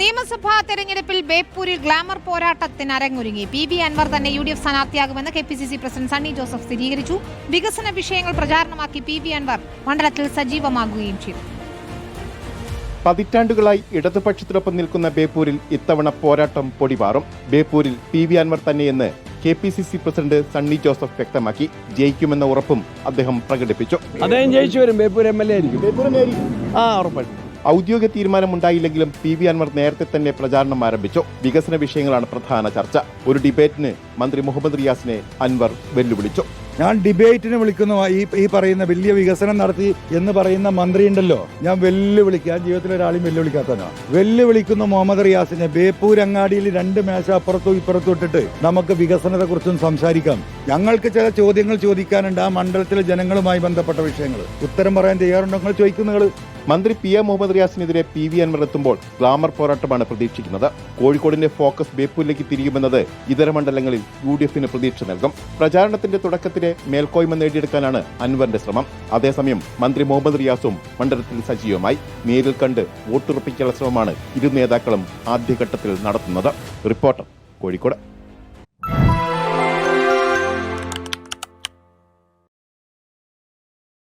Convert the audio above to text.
നിയമസഭാ തെരഞ്ഞെടുപ്പിൽ ബേപ്പൂരിൽ ഗ്ലാമർ പോരാട്ടത്തിന് അരങ്ങൊരുങ്ങി. പി ബി അൻവർ തന്നെ U D F സ്ഥാനാർത്ഥിയാകുമെന്ന് K P C C president Sunny Joseph സ്ഥിരീകരിച്ചു. വികസന വിഷയങ്ങൾ പ്രചാരണമാക്കി പി ബി അൻവർ മണ്ഡലത്തിൽ സജീവമാകുകയും ചെയ്തു. പതിറ്റാണ്ടുകളായി ഇടതുപക്ഷത്തിനൊപ്പം നിൽക്കുന്ന ബേപ്പൂരിൽ ഇത്തവണ പോരാട്ടം പൊടിപാറും. ബേപ്പൂരിൽ പി വി അൻവർ തന്നെയെന്ന് K P C C president Sunny Joseph വ്യക്തമാക്കി. ജയിക്കുമെന്ന ഉറപ്പും അദ്ദേഹം പ്രകടിപ്പിച്ചു. അദ്ദേഹം ജയിച്ചു വരും. ബേപ്പൂർ എം എൽ എ ആയിരിക്കും. ആ ഉറപ്പായിട്ടും. ഔദ്യോഗിക തീരുമാനമുണ്ടായില്ലെങ്കിലും പി വി അൻവർ നേരത്തെ തന്നെ പ്രചാരണം ആരംഭിച്ചു. വികസന വിഷയങ്ങളാണ് പ്രധാന ചർച്ച. ഒരു ഡിബേറ്റിന് മന്ത്രി മുഹമ്മദ് റിയാസിനെ അൻവർ വെല്ലുവിളിച്ചു. ഞാൻ ഡിബേറ്റിന് വിളിക്കുന്ന. ഈ ഈ പറയുന്ന വലിയ വികസനം നടത്തി എന്ന് പറയുന്ന മന്ത്രി ഉണ്ടല്ലോ. ഞാൻ വെല്ലുവിളിക്കുക ഞാൻ ജീവിതത്തിൽ ഒരാളെയും വെല്ലുവിളിക്കാത്തവനാ. വെല്ലുവിളിക്കുന്ന മുഹമ്മദ് റിയാസിനെ. ബേപ്പൂർ അങ്ങാടിയിൽ രണ്ട് മേശ അപ്പുറത്തും ഇപ്പുറത്തും ഇട്ടിട്ട് നമുക്ക് വികസനത്തെ കുറിച്ചും സംസാരിക്കാം. ഞങ്ങൾക്ക് ചില ചോദ്യങ്ങൾ ചോദിക്കാനുണ്ട് ആ മണ്ഡലത്തിലെ ജനങ്ങളുമായി ബന്ധപ്പെട്ട വിഷയങ്ങൾ. ഉത്തരം പറയാൻ തയ്യാറുണ്ടോ? ചോദിക്കുന്ന നിങ്ങൾ മന്ത്രി പി എ മുഹമ്മദ് റിയാസിനെതിരെ പി വി അൻവർ എത്തുമ്പോൾ ഗ്ലാമർ പോരാട്ടമാണ് പ്രതീക്ഷിക്കുന്നത്. കോഴിക്കോടിന്റെ ഫോക്കസ് ബേപ്പൂരിലേക്ക് തിരിയുമെന്നത് ഇതര മണ്ഡലങ്ങളിൽ യു ഡി എഫിന് പ്രതീക്ഷ നൽകും. പ്രചാരണത്തിന്റെ തുടക്കത്തിലെ മേൽക്കോയ്മ നേടിയെടുക്കാനാണ് അൻവറിന്റെ ശ്രമം. അതേസമയം മന്ത്രി മുഹമ്മദ് റിയാസും മണ്ഡലത്തിൽ സജീവമായി. നേരിൽ കണ്ട് വോട്ടുറപ്പിക്കാനുള്ള ശ്രമമാണ് ഇരു നേതാക്കളും ആദ്യഘട്ടത്തിൽ നടത്തുന്നത്. റിപ്പോർട്ടർ കോഴിക്കോട്.